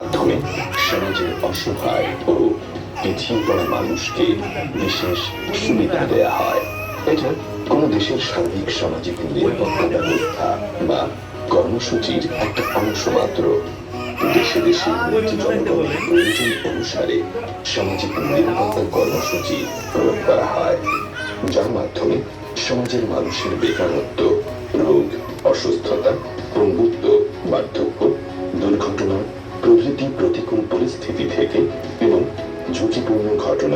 মাধ্যমে সমাজের অসহায় ও পিছিয়ে পড়া মানুষকে বিশেষ সুবিধা দেয়া হয়। এটা কোন দেশের সার্বিক সামাজিক নিরাপত্তা ব্যবস্থা বা কর্মসূচির একটা অংশ মাত্র। দেশে দেশে প্রয়োজন অনুসারে সামাজিক নিরাপত্তা কর্মসূচি প্রয়োগ করা হয়, যার মাধ্যমে সমাজের মানুষের বেকারত্ব, রোগ, অসুস্থতা, পঙ্গুত্ব বার্ধক্য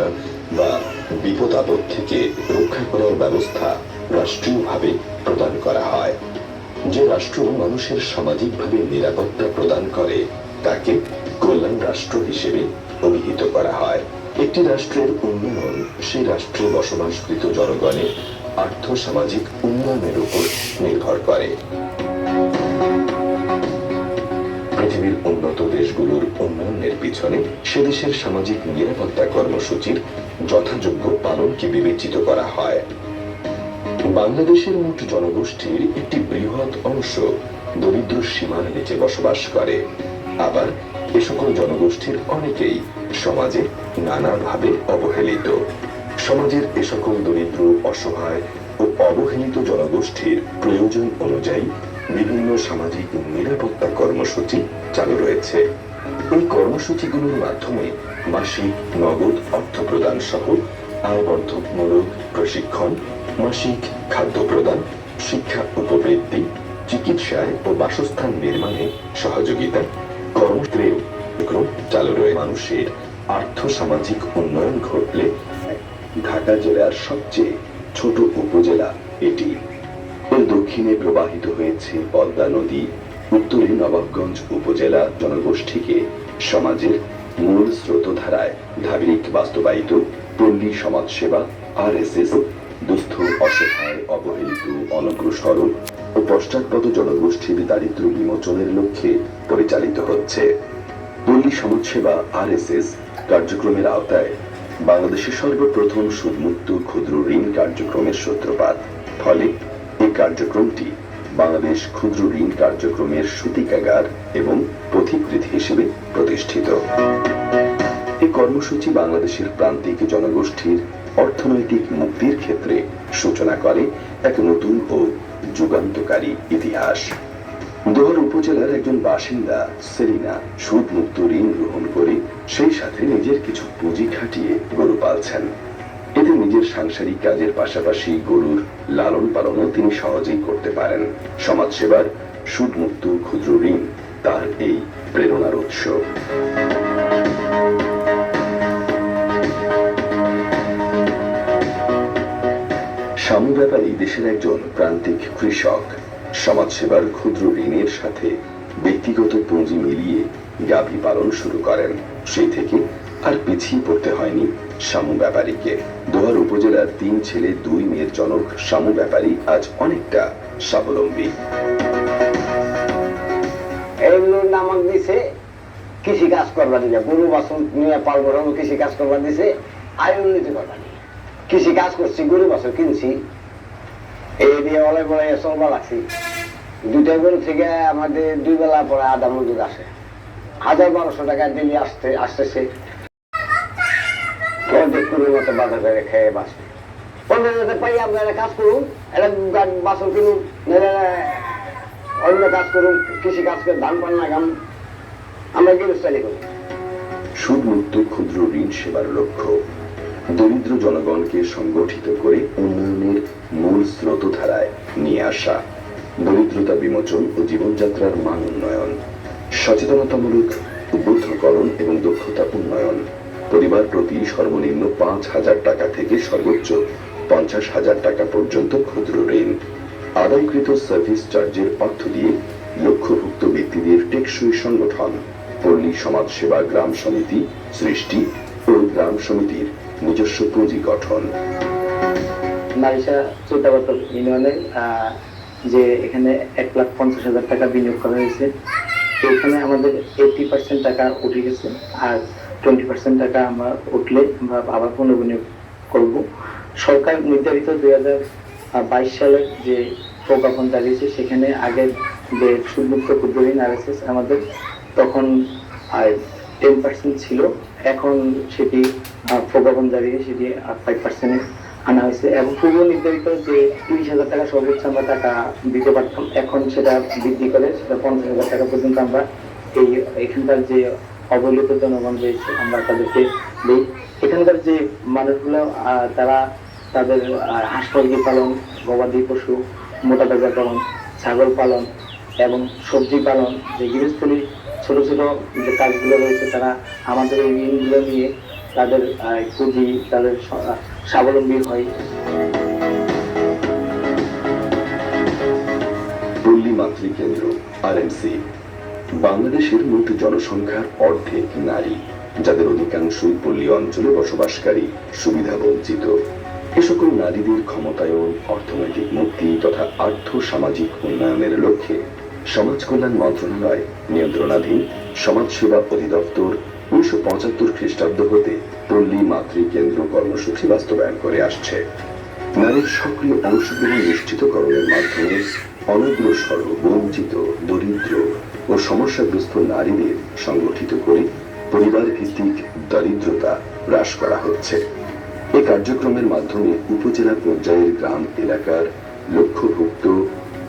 ঝুঁকিপূর্ণ বা বিপদ আপদ থেকে রক্ষা করার ব্যবস্থা রাষ্ট্রীয়ভাবে প্রদান করা হয়। যে রাষ্ট্র মানুষের সামাজিকভাবে নিরাপত্তা প্রদান করে, তাকে কল্যাণ রাষ্ট্র হিসেবে অভিহিত করা হয়। একটি রাষ্ট্রের উন্নয়ন সেই রাষ্ট্রে বসবাসকৃত জনগণের আর্থ সামাজিক উন্নয়নের উপর নির্ভর করে। উন্নত দেশগুলোর উন্নয়নের পিছনে সে দেশের সামাজিক নিরাপত্তা কর্মসূচির যথাযোগ্য পালনকে বিবেচিত করা হয়। বাংলাদেশের মোট জনগোষ্ঠীর একটি বৃহৎ অংশ দরিদ্র সীমার নিচে বসবাস করে। আবার এ সকল জনগোষ্ঠীর অনেকেই সমাজে নানাভাবে অবহেলিত। সমাজের এ সকল দরিদ্র, অসহায় অবহেলিত জনগোষ্ঠীর প্রয়োজন অনুযায়ী বিভিন্ন সামাজিক নিরাপত্তা কর্মসূচি চালু রয়েছে। এই কর্মসূচিগুলোর মাধ্যমে মাসিক নগদ অর্থ প্রদান সহ আয়বর্ধকমূলক প্রশিক্ষণ, মাসিক খাদ্য প্রদান, শিক্ষা উপবৃত্তি, চিকিৎসায় ও বাসস্থান নির্মাণে সহযোগিতা কর্মক্রিয় চালু রয়ে। মানুষের আর্থ সামাজিক উন্নয়ন ঘটলে ঢাকা জেলার সবচেয়ে ছোট উপজেলা এটি। এর দক্ষিণে প্রবাহিত হয়েছে পদ্মা নদী, উত্তরে নবাবগঞ্জ উপজেলা জনগোষ্ঠীকে সমাজের মূল স্রোতধারায় ধাবিক বাস্তবায়িত পল্লী সমাজসেবা আর এস এস দুস্থ, অসহায়, অবহেলিত অনগ্রসর ও পশ্চাৎপদ জনগোষ্ঠীর দারিদ্র বিমোচনের লক্ষ্যে পরিচালিত হচ্ছে। পল্লী সমাজসেবা আর এস এস কার্যক্রমের আওতায় বাংলাদেশের সর্বপ্রথম সুদমুক্ত ক্ষুদ্র ঋণ কার্যক্রমের সূত্রপাত। ফলে এই কার্যক্রমটি বাংলাদেশ ক্ষুদ্র ঋণ কার্যক্রমের সূতিকাগার এবং পথিকৃত হিসেবে প্রতিষ্ঠিত। এই কর্মসূচি বাংলাদেশের প্রান্তিক জনগোষ্ঠীর অর্থনৈতিক মুক্তির ক্ষেত্রে সূচনা করে এক নতুন ও যুগান্তকারী ইতিহাস। দোহার উপজেলার একজন বাসিন্দা, সেলিনা, সুদ মুক্ত ঋণ গ্রহণ করে সেই সাথে নিজের কিছু পুঁজি খাটিয়ে গরু পালছেন। এতে নিজের সাংসারিক কাজের পাশাপাশি গরুর লালন পালনও তিনি সহজেই করতে পারেন। সমাজসেবার সুদ মুক্ত ক্ষুদ্র ঋণ তার এই প্রেরণার উৎস। স্বামী ব্যাপারী দেশের একজন প্রান্তিক কৃষক। সমাজসেবার ক্ষুদ্র ঋণের সাথে ব্যক্তিগত পুঁজি মিলিয়ে গাভী পালন শুরু করেন। সেই থেকে আর পিছিয়ে পড়তে হয়নি শামু ব্যাপারীকে। দোহার উপজেলার তিন ছেলে, দুই মেয়ের জনক শামু ব্যাপারী আজ অনেকটা স্বাবলম্বী। নামক দিছে কৃষি কাজ করবার দিছে গরু বাসন নিয়ে পালবো কৃষি কাজ করবার দিছে। আয় উন্নতি করবার কৃষি কাজ করছি, গরু বাসন কিনছি। এই দিয়ে অলাই বলাই চলবা লাগছি। দুইটা গরু থেকে আমাদের দুই বেলা পরে আধা মজুর আসে। হাজার বারোশো টাকা দিলি আসতে, আসতেছে। কুড়ির মতো বাজার করে খেয়ে বাঁচবে। অন্য যাতে পাই আপনারা কাজ করুন এটা বাসন কিনুন অন্য কাজ করুন, কৃষি কাজ করে ধান পান লাগাম আমরা গৃহস্থালি করি সুদমুক্ত ক্ষুদ্র ঋণ সেবার লক্ষ্য দরিদ্র জনগণকে সংগঠিত করে উন্নয়নের মূল স্রোতধারায় নিয়ে আসা। দরিদ্রতা বিমোচন ও জীবনযাত্রার মান উন্নয়ন, সচেতনতামূলক উদ্বুদ্ধকরণ এবং দক্ষতা উন্নয়ন, পরিবার প্রতি সর্বনিম্ন পাঁচ হাজার টাকা থেকে সর্বোচ্চ পঞ্চাশ হাজার টাকা পর্যন্ত ক্ষুদ্র ঋণ, আদায়কৃত সার্ভিস চার্জের অর্থ দিয়ে লক্ষ্যভুক্ত ব্যক্তিদের টেকসই সংগঠন, পল্লী সমাজসেবা গ্রাম সমিতি সৃষ্টি ও গ্রাম সমিতির নিজস্ব পুঁজি গঠন। নারিশা চৌদ্দাবাতল ইউনিয়নে যে এখানে এক লাখ পঞ্চাশ হাজার টাকা বিনিয়োগ করা হয়েছে, এখানে আমাদের এইটি পার্সেন্ট টাকা উঠে গেছে আর টোয়েন্টি পার্সেন্ট টাকা আমরা উঠলে আমরা আবার পুনর্বিনিয়োগ করব। সরকার নির্ধারিত দুই হাজার বাইশ সালের যে প্রজ্ঞাপন চালিয়েছে সেখানে আগের যে সুদমুক্ত ক্ষুদ্র ঋণ আর আমাদের তখন টেন পার্সেন্ট ছিল। এখন সেটি প্রজ্ঞাপন জারি, সেটি ফাইভ পার্সেন্টে আনা হয়েছে। এবং পূর্ব নির্ধারিত যে তিরিশ হাজার টাকা সর্বোচ্চ আমরা টাকা দিতে পারতাম, এখন সেটা বৃদ্ধি করে সেটা পঞ্চাশ হাজার টাকা পর্যন্ত আমরা এই এখানকার যে অবহেলিত জনগণ রয়েছে, আমরা তাদেরকে দিই। এখানকার যে মানুষগুলো তারা তাদের হাঁস মুরগি পালন, গবাদি পশু, মোটা তাজা পালন, ছাগল পালন এবং সবজি পালন, যে গৃহস্থলী ছোট ছোট যে কাজগুলো রয়েছে, তারা আমাদের এই ঋণগুলো নিয়ে তাদের পুঁজি, তাদের স্বাবলম্বী হয়। পল্লী মাতৃকেন্দ্র আরএমসি বাংলাদেশের মোট জনসংখ্যার অর্ধেক নারী, যাদের অধিকাংশই পল্লী অঞ্চলে বসবাসকারী সুবিধা বঞ্চিত এ সকল নারীদের ক্ষমতায়ন, অর্থনৈতিক মুক্তি তথা আর্থ সামাজিক উন্নয়নের লক্ষ্যে সমাজ কল্যাণ মন্ত্রণালয় নিয়ন্ত্রণাধীন সমাজসেবা অধিদপ্তর উনিশশো পঁচাত্তর খ্রিস্টাব্দ হতে পল্লী মাতৃকেন্দ্র কর্মসূচি বাস্তবায়ন করে আসছে। নারীর সক্রিয় অংশগ্রহণ নিশ্চিতকরণের মাধ্যমে অনগ্রসর বঞ্চিত দরিদ্র ও সমস্যাগ্রস্ত নারীদের সংগঠিত করে পরিবার ভিত্তিক দারিদ্রতা হ্রাস করা হচ্ছে। এই কার্যক্রমের মাধ্যমে উপজেলা পর্যায়ের গ্রাম এলাকার লক্ষ্যভুক্ত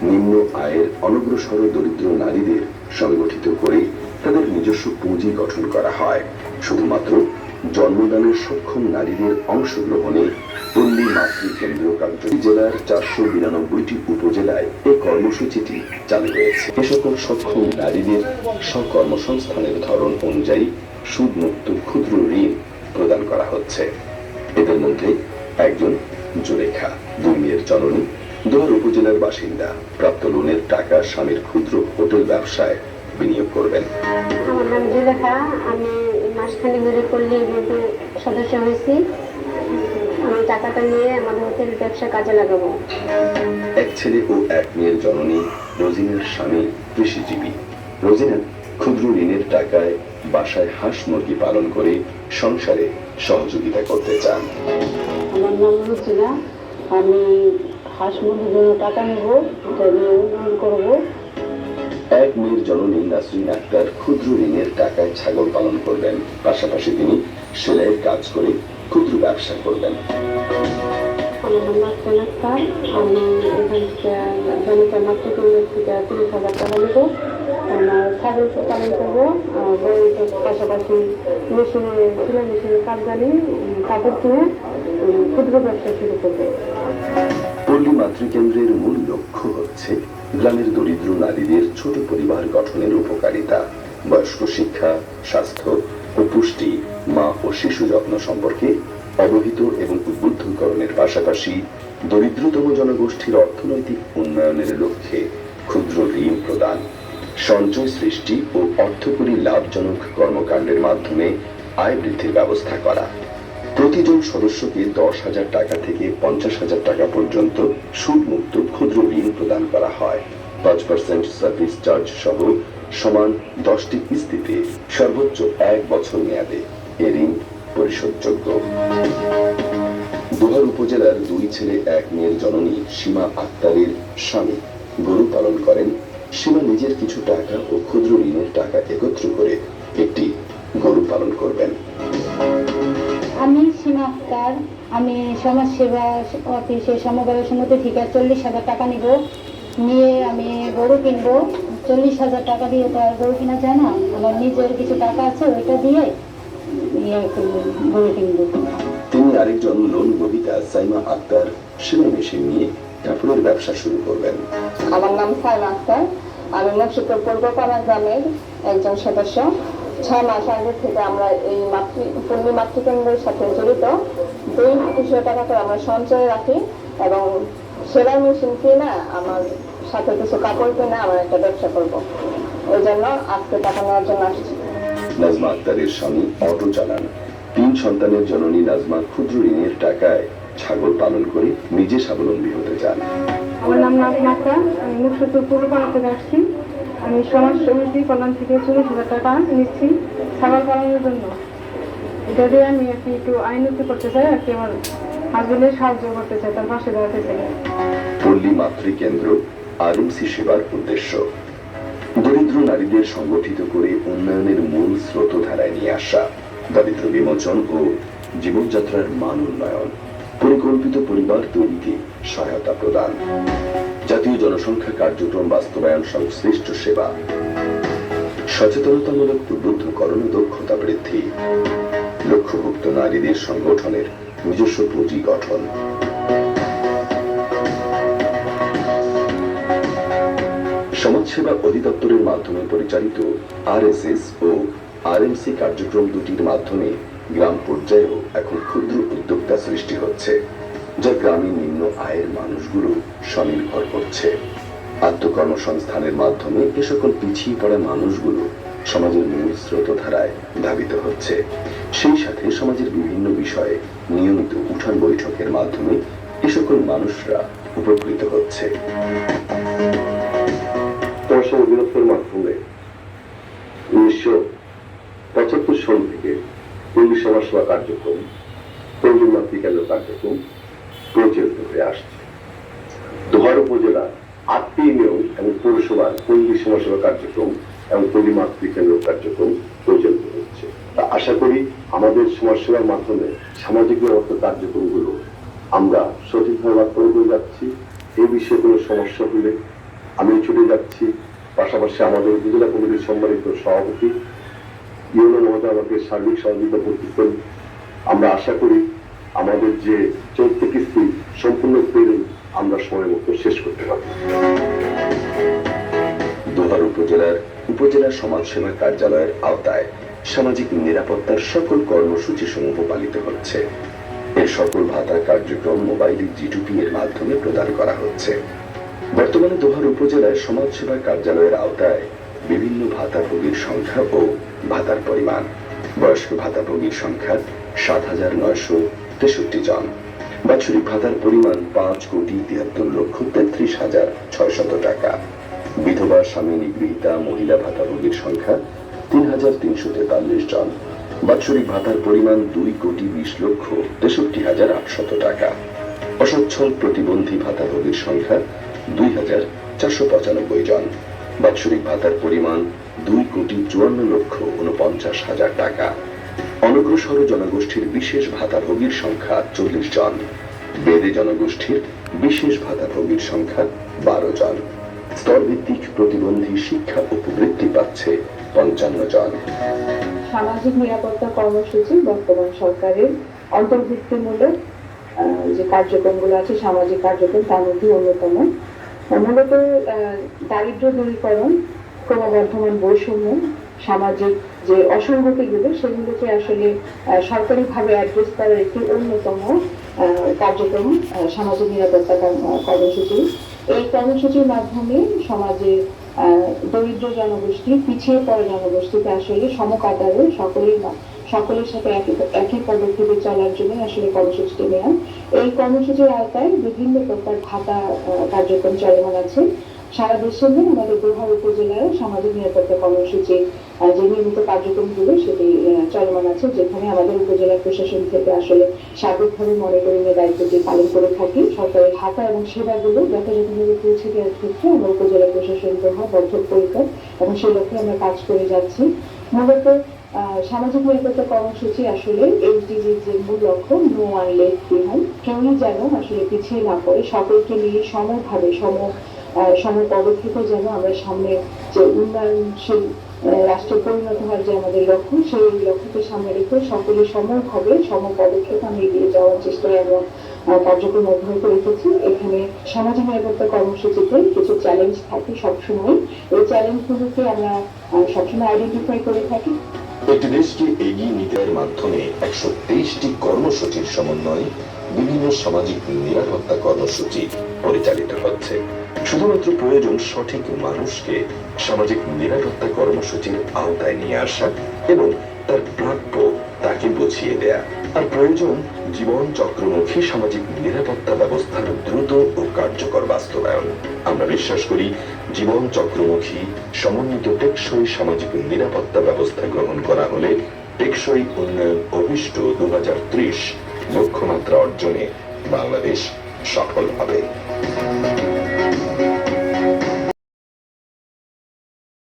নিম্ন আয়ের অনগ্রসর দরিদ্র নারীদের সংগঠিত করে তাদের নিজস্ব পুঁজি গঠন করা হয়। শুধুমাত্র জন্মদানের সক্ষম নারীদের অংশগ্রহণে পল্লী মাতৃকেন্দ্র কার্যক্রম জেলার চারশো বিরানব্বইটি উপজেলায় এই কর্মসূচিটি চালু হয়েছে। এ সকল সক্ষম নারীদের স্বকর্মসংস্থানের ধরন অনুযায়ী সুদমুক্ত ক্ষুদ্র ঋণ প্রদান করা হচ্ছে। এদের মধ্যে একজন জুলেখা, দুই মেয়ের জননী দোয়ার উপজেলার বাসিন্দা। প্রাপ্ত লোনের টাকা স্বামীর ক্ষুদ্র হোটেল ব্যবসায় বিনিয়োগ করবেন। আমার নাম জুলেখা। আমি মাসখানি পল্লী গ্রুপে সদস্য হয়েছি। আমি টাকাটা নিয়ে আমাদের হোটেল ব্যবসা কাজে লাগাবো। এক ছেলে ও এক মেয়ের জননী রোজিনার স্বামী কৃষিজীবী। রোজিনা ক্ষুদ্র ঋণের টাকায় বাসায় হাঁস মুরগি পালন করে সংসারে সহযোগিতা করতে চান। আমার নাম রুচিরা আমি হাঁস মুরগির জন্য টাকা নেব এটা দিয়ে উন্নয়ন করব এক মেয়ের জননী নাসরিন আক্তার ক্ষুদ্র ঋণের টাকায় ছাগল পালন করবেন। পাশাপাশি তিনি সেলাইয়ের কাজ করে ক্ষুদ্র ব্যবসা করবেন। আমি এখান থেকে মাত্র থেকে তিরিশ হাজার টাকা নেব আমার ছাগল পালন করব পাশাপাশি মেশিনে সেলাই মেশিনে কাজ জানি কাপড় কিনে ক্ষুদ্র ব্যবসা শুরু করব। পল্লী মাতৃকেন্দ্রের মূল লক্ষ্য হচ্ছে গ্রামের দরিদ্র নারীদের ছোট পরিবার গঠনের উপকারিতা। বয়স্ক শিক্ষা, স্বাস্থ্য ও পুষ্টি, মা ও শিশু যত্ন সম্পর্কে অবহিত এবং উদ্বুদ্ধকরণের পাশাপাশি দরিদ্রতম জনগোষ্ঠীর অর্থনৈতিক উন্নয়নের লক্ষ্যে ক্ষুদ্র ঋণ প্রদান, সঞ্চয় সৃষ্টি ও অর্থকরী লাভজনক কর্মকাণ্ডের মাধ্যমে আয় বৃদ্ধির ব্যবস্থা করা। প্রতিজন সদস্যকে দশ হাজার টাকা থেকে পঞ্চাশ হাজার টাকা পর্যন্ত সুদমুক্ত ক্ষুদ্র ঋণ প্রদান করা হয়। পাঁচ পার্সেন্ট সার্ভিস চার্জ সহ সমান দশটি কিস্তিতে সর্বোচ্চ এক বছর মেয়াদে এ ঋণ পরিশোধযোগ্য। দোহার উপজেলার দুই ছেলে, এক মেয়ের জননী সীমা আক্তারের স্বামী গরু পালন করেন। সীমা নিজের কিছু টাকা ও ক্ষুদ্র ঋণের টাকা একত্র করে একটি গরু পালন করবেন। আমি সীমা আক্তার আমি সমাজসেবা অফিসে সমবায় সমিতি থেকে চল্লিশ হাজার টাকা নিব। নিয়ে আমি গরু কিনবো। চল্লিশ হাজার টাকা দিয়ে তো আর গরু কেনা যায় না। আমার নিজের কিছু টাকা আছে ওইটা দিয়ে ইয়ে গরু কিনবো। তিনি আরেকজন লোন গ্রহীতা সাইমা আক্তার সেলাই মেশিন নিয়ে কাপড়ের ব্যবসা শুরু করবেন। আমার নাম সাইমা আক্তার। আমি মুন্সিপুর পূর্বপাড়া গ্রামের একজন সদস্য। ছয় মাস আগে থেকে আমরা এই মাতৃ পূর্ণি মাতৃকেন্দ্রের সাথে জড়িত। দুই দুশো টাকা করে আমরা সঞ্চয় রাখি এবং সেলাই মেশিন কিনে আমার সাথে কিছু কাপড় কিনে আমার একটা ব্যবসা করব। ওই জন্য আজকে টাকা নেওয়ার জন্য আসছি। নাজমা আক্তারের স্বামী অটো চালান। তিন সন্তানের জননী নাজমা ক্ষুদ্র ঋণের টাকায় ছাগল পালন করে নিজে স্বাবলম্বী হতে চান। আমার নাম নাজমা আক্তার। আমি পূর্বপাড়া থেকে আসছি আমি সমাজ সমিতি কল্যাণ থেকে চল্লিশ হাজার টাকা নিচ্ছি ছাগল পালনের জন্য। এটা দিয়ে আমি আর কি একটু আইনতি করতে চাই, আর কি আমার হাজবেন্ডের সাহায্য করতে চাই, তার পাশে দাঁড়াতে চাই। পল্লী মাতৃকেন্দ্র আরএমসি সেবার উদ্দেশ্য। দরিদ্র নারীদের সংগঠিত করে উন্নয়নের মূল স্রোতধারায় নিয়ে আসা, দারিদ্র বিমোচন ও জীবনযাত্রার মান উন্নয়ন। পরিকল্পিত পরিবার তৈরিতে সহায়তা প্রদান। জাতীয় জনসংখ্যা কার্যক্রম বাস্তবায়ন সংশ্লিষ্ট সেবা। সচেতনতামূলক উদ্বুদ্ধকরণ ও দক্ষতা বৃদ্ধি। লক্ষ্যভুক্ত নারীদের সংগঠনের নিজস্ব পুঁজি গঠন। সমাজসেবা অধিদপ্তরের মাধ্যমে পরিচালিত আরএসএস ও আরএমসি কার্যক্রম দুটির মাধ্যমে গ্রাম পর্যায়েও এখন ক্ষুদ্র উদ্যোক্তা সৃষ্টি হচ্ছে। যা গ্রামীণ নিম্ন আয়ের মানুষগুলো স্বনির্ভর করছে। আত্মকর্মসংস্থানের মাধ্যমে এ সকল পিছিয়ে পড়া মানুষগুলো সমাজের মূল স্রোতধারায় ধাবিত হচ্ছে। সেই সাথে সমাজের বিভিন্ন বিষয়ে নিয়মিত উঠান বৈঠকের মাধ্যমে এ সকল মানুষরা উপকৃত হচ্ছে। মাধ্যমে উনিশশো পঁচাত্তর সাল থেকে পল্লী সমাজসেবা কার্যক্রম পল্লী মাতৃকেন্দ্র কার্যক্রম প্রচলিত হয়ে আসছে। দোহার উপজেলা আটটি ইউনিয়ন এবং পৌরসভার পল্লী সমাজসেবা কার্যক্রম এবং পল্লী মাতৃকেন্দ্র কার্যক্রম প্রচলিত হচ্ছে। তা আশা করি আমাদের সমাজসেবার মাধ্যমে সামাজিক নিরাপত্তা কার্যক্রমগুলো আমরা সঠিকভাবে বাস্তবায়ন করে যাচ্ছি। এই বিষয়ে কোনো সমস্যা হলে আমি ছুটে যাচ্ছি। পাশাপাশি আমাদের উপজেলা কমিটির সম্মানিত সভাপতি ইউনো মহোদয় আমাকে সার্বিক সহযোগিতা করতেছেন। আমরা আশা করি আমাদের যে চলতি কিস্তি সম্পূর্ণ পেরেন্ট আমরা সময় মতো শেষ করতে পারব। দোহার উপজেলার উপজেলা সমাজসেবা কার্যালয়ের আওতায় সামাজিক নিরাপত্তার সকল কর্মসূচি সমূহ পালিত হচ্ছে। এর সকল ভাতা কার্যক্রম মোবাইলে জিটুপি এর মাধ্যমে প্রদান করা হচ্ছে। বর্তমানে দোহার উপজেলায় সমাজসেবা কার্যালয়ের আওতায় বিভিন্ন ভাতাভোগীর সংখ্যা ও ভাতার পরিমাণ। বয়স্ক ভাতাভোগীর সংখ্যা সাত হাজার নয়শো তেষট্টি জন। বাৎসরিক ভাতার পরিমাণ পাঁচ কোটি তিয়াত্তর লক্ষ তেত্রিশ হাজার ছয়শত টাকা। বিধবা, স্বামী, নিগৃহীতা, মহিলা ভাতাভোগীর সংখ্যা তিন হাজার তিনশো তেতাল্লিশ জন। বাৎসরিক ভাতার পরিমাণ দুই কোটি বিশ লক্ষ তেষট্টি হাজার আটশত টাকা। অসচ্ছল প্রতিবন্ধী ভাতাভোগীর সংখ্যা দুই হাজার চারশো পঁচানব্বই জন। বাৎসরিক ভাতার পরিমাণ দুই কোটি চুয়ান্ন লক্ষ উনপঞ্চাশ হাজার টাকা। অনগ্রসর জনগোষ্ঠীর বিশেষ ভাতাভোগীর সংখ্যা চল্লিশ জন। বেদে জনগোষ্ঠীর বিশেষ ভাতাভোগীর সংখ্যা বারো জন। স্তরভিত্তিক প্রতিবন্ধী শিক্ষা উপবৃত্তি পাচ্ছে পঞ্চান্ন জন। সামাজিক নিরাপত্তা কর্মসূচি বর্তমান সরকারের অন্তর্ভুক্তিমূলক যে কার্যক্রমগুলো আছে, সামাজিক কার্যক্রম, তার মধ্যে অন্যতম। মূলত দারিদ্র দূরীকরণ, ক্রমবর্ধমান বৈষম্য, সামাজিক যে অসঙ্গতিগুলো সেগুলোকে আসলে সরকারিভাবে অ্যাড্রেস করার একটি অন্যতম কার্যক্রম সামাজিক নিরাপত্তা কর্মসূচি। এই কর্মসূচির মাধ্যমে সমাজে দরিদ্র জনগোষ্ঠী, পিছিয়ে পড়া জনগোষ্ঠীকে আসলে সমকাতারে সকলের সকলের সাথে একই পদক্ষেপে চলার জন্য আসলে কর্মসূচিটি নেওয়া। এই কর্মসূচির আওতায় বিভিন্ন প্রকার ভাতা কার্যক্রম চলমান আছে। সারা দেশে নিয়ে আমাদের দোহার উপজেলায় সামাজিক নিরাপত্তা কর্মসূচি যে নিয়মিত কার্যক্রমগুলো সেটি চলমান আছে, যেখানে আমাদের উপজেলা প্রশাসন থেকে আসলে সার্বিকভাবে মনিটরিং এর দায়িত্বটি পালন করে থাকি। সরকারের ভাতা এবং সেবাগুলো যথাযথভাবে পৌঁছে দেওয়ার ক্ষেত্রে আমরা উপজেলা প্রশাসন দোহা বদ্ধপরিকর এবং সেই লক্ষ্যে আমরা কাজ করে যাচ্ছি। মূলত সামাজিক নিরাপত্তা কর্মসূচি আসলে এইচডিজির যে মূল লক্ষ্য নো বিহাইন্ড কেউই যেন আসলে পিছিয়ে না পড়ে, সকলকে নিয়ে সমভাবে, সম আহ, সম পদক্ষেপে যেন আমরা সামনে যে উন্নয়নশীল রাষ্ট্রে পরিণত হওয়ার যে আমাদের লক্ষ্য সেই লক্ষ্যকে সামনে রেখে সকলে সমভাবে সম পদক্ষেপ আমরা এগিয়ে যাওয়ার আমরা আহ, কার্যক্রম অব্যাহত রেখেছি। এখানে সামাজিক নিরাপত্তা কর্মসূচিতে কিছু চ্যালেঞ্জ থাকে সবসময় এই চ্যালেঞ্জগুলোকে আমরা সবসময় আইডেন্টিফাই করে থাকি। একটি দেশকে এগিয়ে নিতে মাধ্যমে একশো তেইশটি কর্মসূচির সমন্বয়ে বিভিন্ন সামাজিক নিরাপত্তা কর্মসূচি পরিচালিত হচ্ছে। শুধুমাত্র প্রয়োজন সঠিক মানুষকে সামাজিক নিরাপত্তা কর্মসূচির আওতায় নিয়ে আসা এবং তার প্রাপ্য তাকে বুঝিয়ে দেয়া। আর প্রয়োজন জীবন চক্রমুখী সামাজিক নিরাপত্তা ব্যবস্থার দ্রুত ও কার্যকর বাস্তবায়ন। আমরা বিশ্বাস করি জীবন চক্রমুখী সমন্বিত টেকসই সামাজিক নিরাপত্তা ব্যবস্থা গ্রহণ করা হলে টেকসই উন্নয়ন অভিষ্ট দু হাজার ত্রিশ লক্ষ্যমাত্রা অর্জনে বাংলাদেশ সফল হবে